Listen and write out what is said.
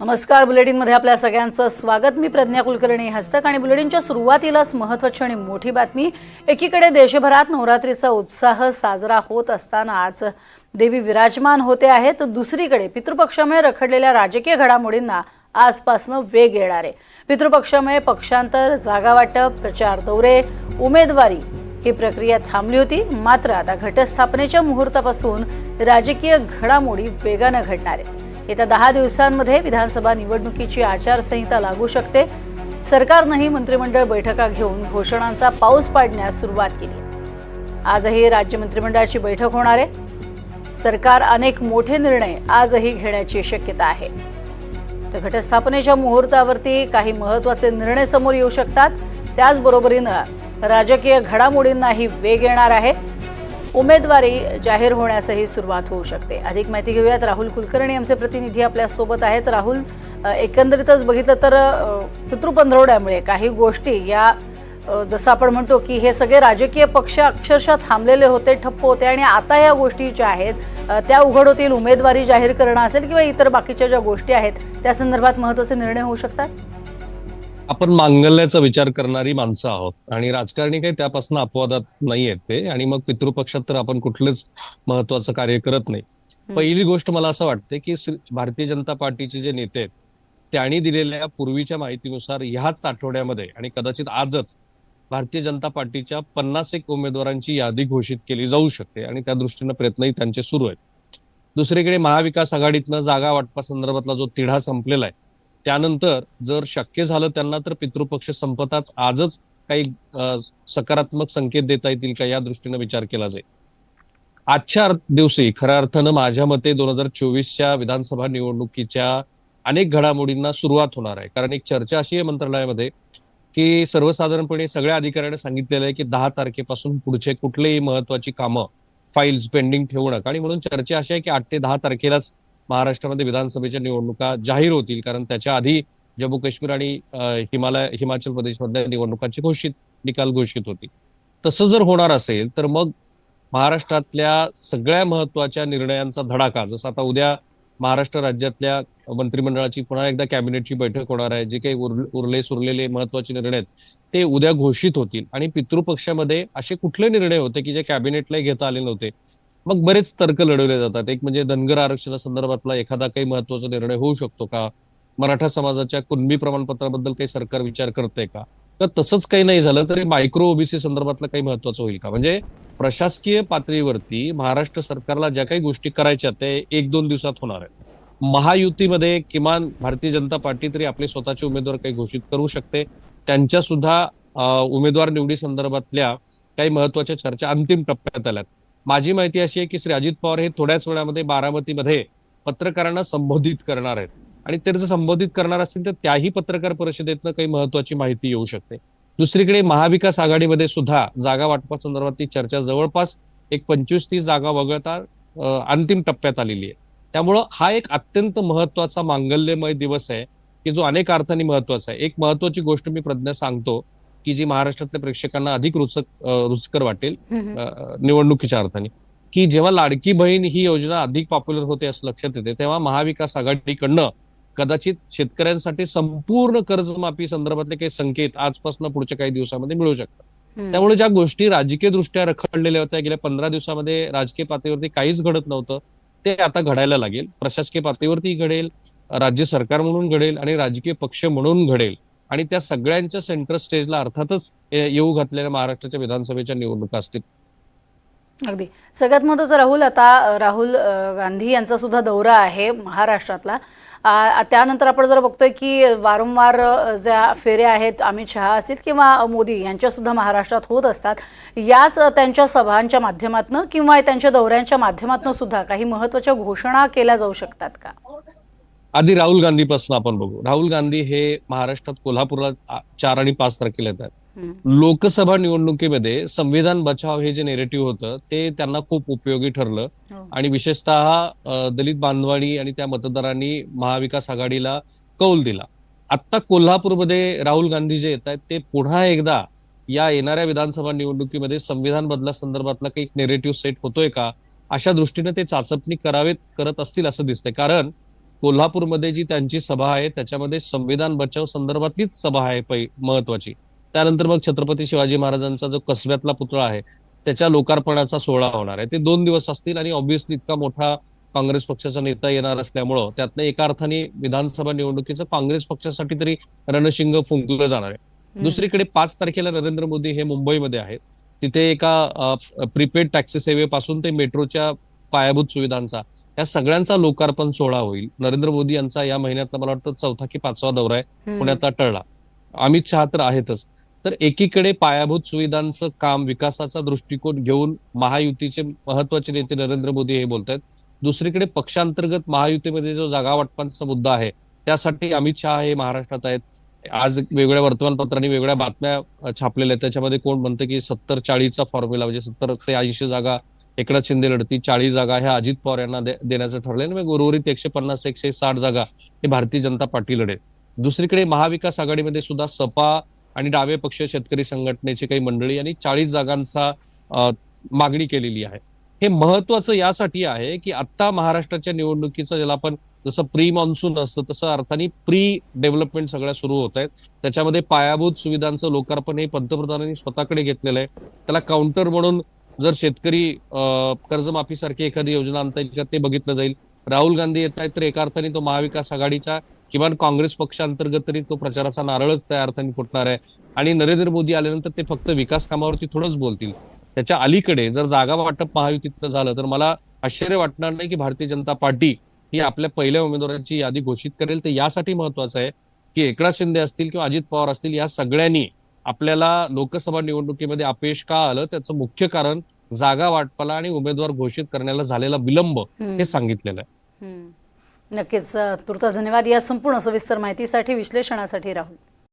नमस्कार बुलेटिनमध्ये आपल्या सगळ्यांचं स्वागत. मी प्रज्ञा कुलकर्णी. हस्तक आणि बुलेटिनच्या सुरुवातीलाच महत्वाची आणि मोठी बातमी. एकीकडे देशभरात नवरात्रीचा उत्साह साजरा होत असताना आज देवी विराजमान होते आहे तर दुसरीकडे पितृपक्षामुळे रखडलेल्या राजकीय घडामोडींना आजपासनं वेग येणार आहे. पितृपक्षामुळे पक्षांतर जागा वाटप प्रचार दौरे उमेदवारी ही प्रक्रिया थांबली होती. मात्र आता घटस्थापनेच्या मुहूर्तापासून राजकीय घडामोडी वेगानं घडणार आहेत. येत्या दहा दिवसांमध्ये विधानसभा निवडणुकीची आचारसंहिता लागू शकते. सरकारनंही मंत्रिमंडळ बैठका घेऊन घोषणांचा पाऊस पाडण्यास सुरुवात केली. आजही राज्य मंत्रिमंडळाची बैठक होणार आहे. सरकार अनेक मोठे निर्णय आजही घेण्याची शक्यता आहे. तर घटस्थापनेच्या मुहूर्तावरती काही महत्त्वाचे निर्णय समोर येऊ शकतात. त्याचबरोबरीनं राजकीय घडामोडींनाही वेग येणार आहे. उमेदवारी जाहीर होण्यासही सुरुवात होऊ शकते. अधिक माहिती घेऊयात. राहुल कुलकर्णी आमचे प्रतिनिधी आपल्यासोबत आहेत. राहुल एकंदरीतच बघितलं तर पितृपंधरवड्यामुळे काही गोष्टी या जसं आपण म्हणतो की हे सगळे राजकीय पक्ष अक्षरशः थांबलेले होते ठप्प होते आणि आता या गोष्टी ज्या आहेत त्या उघड होतील उमेदवारी जाहीर करणं असेल किंवा इतर बाकीच्या ज्या गोष्टी आहेत त्या संदर्भात महत्त्वाचे निर्णय होऊ शकतात? आपण मांगल्याचा विचार करणारी माणसं आहोत. आणि राजकारणी काही त्यापासून अपवादात नाही आहेत ते. आणि मग पितृपक्षात तर आपण कुठलंच महत्वाचं कार्य करत नाही. पहिली गोष्ट मला असं वाटते की भारतीय जनता पार्टीचे जे नेते आहेत त्यांनी दिलेल्या पूर्वीच्या माहितीनुसार ह्याच आठवड्यामध्ये आणि कदाचित आजच भारतीय जनता पार्टीच्या पन्नास एक उमेदवारांची यादी घोषित केली जाऊ शकते. आणि त्या दृष्टीनं प्रयत्नही त्यांचे सुरू आहेत. दुसरीकडे महाविकास आघाडीतनं जागा वाटपासंदर्भातला जो तिढा संपलेला आहे त्यानंतर जर शक्य झालं त्यांना तर पितृपक्ष संपताच आजच काही सकारात्मक संकेत देता येतील का या दृष्टीनं विचार केला जाईल. आजच्या दिवशी खऱ्या अर्थानं माझ्या मते दोन हजार चोवीसच्या विधानसभा निवडणुकीच्या अनेक घडामोडींना सुरुवात होणार आहे. कारण एक चर्चा अशी आहे मंत्रालयामध्ये की सर्वसाधारणपणे सगळ्या अधिकाऱ्यांनी सांगितलेलं आहे की दहा तारखेपासून पुढचे कुठलेही महत्वाची कामं फाईल्स पेंडिंग ठेवू नका. आणि म्हणून चर्चा अशी आहे की आठ ते दहा तारखेलाच महाराष्ट्रामध्ये विधानसभेच्या निवडणुका जाहीर होतील कारण त्याच्या आधी जम्मू काश्मीर आणि हिमालय हिमाचल प्रदेशमधल्या निवडणुकांची घोषित निकाल घोषित होती. तसं जर होणार असेल तर मग महाराष्ट्रातल्या सगळ्या महत्त्वाच्या निर्णयांचा धडाका जसं आता उद्या महाराष्ट्र राज्यातल्या मंत्रिमंडळाची पुन्हा एकदा कॅबिनेटची बैठक होणार आहे जे काही उरले उरले सुरलेले महत्त्वाचे निर्णय आहेत ते उद्या घोषित होतील. आणि पितृपक्षामध्ये असे कुठले निर्णय होते की जे कॅबिनेटला घेता आले नव्हते? मग बरेच तर्क लढवले जातात. एक म्हणजे धनगर आरक्षणासंदर्भातला एखादा काही महत्त्वाचा निर्णय होऊ शकतो का? मराठा समाजाच्या कुणबी प्रमाणपत्राबद्दल काही सरकार विचार करते का? तर तसंच काही नाही झालं तरी मायक्रो ओबीसी संदर्भातलं काही महत्वाचं होईल का? म्हणजे प्रशासकीय पातळीवरती महाराष्ट्र सरकारला ज्या काही गोष्टी करायच्या ते एक दोन दिवसात होणार आहेत. महायुतीमध्ये किमान भारतीय जनता पार्टी तरी आपले स्वतःचे उमेदवार काही घोषित करू शकते. त्यांच्या सुद्धा उमेदवार निवडी संदर्भातल्या काही महत्त्वाच्या चर्चा अंतिम टप्प्यात आल्यात. माझी माहिती अशी आहे की श्री अजित पवार हे थोड्याच वेळामध्ये बारामतीमध्ये पत्रकारांना संबोधित करणार आहेत. आणि ते जर संबोधित करणार असतील तर त्याही पत्रकार परिषदेतनं काही महत्वाची माहिती येऊ शकते. दुसरीकडे महाविकास आघाडीमध्ये सुद्धा जागा वाटपासंदर्भातली चर्चा जवळपास एक पंचवीस तीस जागा वगळता अंतिम टप्प्यात आलेली आहे. त्यामुळं हा एक अत्यंत महत्त्वाचा मांगल्यमय दिवस आहे की जो अनेक अर्थाने महत्त्वाचा आहे. एक महत्वाची गोष्ट मी प्रज्ञा सांगतो की जी महाराष्ट्रातल्या प्रेक्षकांना अधिक रुचक रुचकर वाटेल निवडणुकीच्या अर्थाने. की जेव्हा लाडकी बहीण ही योजना अधिक पॉप्युलर होते असं लक्षात येते तेव्हा महाविकास आघाडीकडनं कदाचित शेतकऱ्यांसाठी संपूर्ण कर्जमाफी संदर्भातले काही संकेत आजपासून पुढच्या काही दिवसामध्ये मिळू शकतात. त्यामुळे ज्या गोष्टी राजकीय दृष्ट्या रखडलेल्या होत्या गेल्या पंधरा दिवसामध्ये राजकीय पातळीवरती काहीच घडत नव्हतं ते आता घडायला लागेल. प्रशासकीय पातळीवरती घडेल राज्य सरकार म्हणून घडेल आणि राजकीय पक्ष म्हणून घडेल. आणि त्या सगळ्यांच्या सेंटर स्टेजला अर्थातच येऊ घातलेल्या महाराष्ट्राच्या विधानसभेच्या निवडणुका असतील. अगदी. सगळ्यात महत्त्वाचं राहुल आता राहुल गांधी यांचा सुद्धा दौरा आहे महाराष्ट्रातला. त्यानंतर आपण जर बघतोय की वारंवार ज्या फेऱ्या आहेत अमित शहा असतील किंवा मोदी यांच्या सुद्धा महाराष्ट्रात होत असतात याच त्यांच्या सभांच्या माध्यमातून किंवा त्यांच्या दौऱ्यांच्या माध्यमातून सुद्धा काही महत्त्वाच्या घोषणा केल्या जाऊ शकतात का? आधी राहुल गांधीपासून आपण बघू. राहुल गांधी हे महाराष्ट्रात कोल्हापूरला चार आणि पाच तारखेला येतात. लोकसभा निवडणुकीमध्ये संविधान बचाव हे जे नेरेटिव्ह होतं ते त्यांना खूप उपयोगी ठरलं. हो. आणि विशेषतः दलित बांधवांनी आणि त्या मतदारांनी महाविकास आघाडीला कौल दिला. आता कोल्हापूरमध्ये राहुल गांधी जे येत आहेत ते पुन्हा एकदा या येणाऱ्या विधानसभा निवडणुकीमध्ये संविधान बदलासंदर्भातला काही नेरेटिव्ह सेट होतोय का? अशा दृष्टीने ते चाचपणी करावेत करत असतील असं दिसतंय. कारण कोल्हापूरमध्ये जी त्यांची सभा आहे त्याच्यामध्ये संविधान बचाव संदर्भातलीच सभा आहे पै महत्वाची. त्यानंतर मग छत्रपती शिवाजी महाराजांचा जो कसब्यातला पुतळा आहे त्याच्या लोकार्पणाचा सोहळा होणार आहे. ते दोन दिवस असतील आणि ऑब्व्हियसली इतका मोठा काँग्रेस पक्षाचा नेता येणार असल्यामुळं त्यातनं एका अर्थाने विधानसभा निवडणुकीचं काँग्रेस पक्षासाठी तरी रणशिंग फुंकलं जाणार आहे. दुसरीकडे पाच तारखेला नरेंद्र मोदी हे मुंबईमध्ये आहेत. तिथे एका प्रीपेड टॅक्सी सेवेपासून ते मेट्रोच्या पायाभूत सुविधांचा या सगळ्यांचा लोकार्पण सोहळा होईल. नरेंद्र मोदी यांचा या महिन्यातला मला वाटतं चौथा की पाचवा दौरा आहे. पुण्यात टळला. अमित शहा तर आहेतच. तर एकीकडे पायाभूत सुविधांचं काम विकासाचा दृष्टिकोन घेऊन महायुतीचे महत्त्वाचे नेते नरेंद्र मोदी हे बोलत आहेत दुसरीकडे पक्षांतर्गत महायुतीमध्ये जो जागा वाटपांचा मुद्दा आहे त्यासाठी अमित शहा हे महाराष्ट्रात आहेत. आज वेगवेगळ्या वर्तमानपत्रांनी वेगळ्या बातम्या छापलेल्या आहेत. त्याच्यामध्ये कोण म्हणतं की सत्तर चाळीसचा फॉर्म्युला म्हणजे सत्तर ते ऐंशी जागा एकनाथ शिंदे लढती चाळीस जागा ह्या अजित पवार यांना दे- देण्याचं ठरलंय. आणि मग उर्वरित एकशे पन्नास एकशे साठ जागा हे भारतीय जनता पार्टी लढेल दुसरीकडे महाविकास आघाडीमध्ये सुद्धा सपा आणि डावे पक्ष शेतकरी संघटनेची काही मंडळी आणि चाळीस जागांचा मागणी केलेली आहे. हे महत्वाचं यासाठी आहे की आता महाराष्ट्राच्या निवडणुकीचं ज्याला आपण जसं प्री मान्सून असतं तसं अर्थाने प्री डेव्हलपमेंट सगळ्या सुरू होत आहेत. त्याच्यामध्ये पायाभूत सुविधांचं लोकार्पण हे पंतप्रधानांनी स्वतःकडे घेतलेलं आहे. त्याला काउंटर म्हणून जर शेतकरी कर्जमाफीसारखी एखादी योजना आणता येईल का ते बघितलं जाईल राहुल गांधी येत आहेत तर एका अर्थाने तो महाविकास आघाडीच्या किमान काँग्रेस पक्षांतर्गत तरी तो प्रचाराचा नारळच त्या अर्थाने फुटणार आहे. आणि नरेंद्र मोदी आल्यानंतर ते फक्त विकास कामावरती थोडंच बोलतील. त्याच्या अलीकडे जर जागा वाटप महायुतीतलं झालं तर मला आश्चर्य वाटणार नाही की भारतीय जनता पार्टी ही आपल्या पहिल्या उमेदवारांची यादी घोषित करेल. ते यासाठी महत्वाचं आहे की एकनाथ शिंदे असतील किंवा अजित पवार असतील या सगळ्यांनी आपल्याला लोकसभा निवडणुकीमध्ये अपयश का आलं त्याचं मुख्य कारण जागा वाटपाला आणि उमेदवार घोषित करण्याला झालेला विलंब. हे सांगितलेलं आहे. नक्कीच अ, तुर्तास धन्यवाद या संपूर्ण सविस्तर माहितीसाठी विश्लेषणासाठी राहुल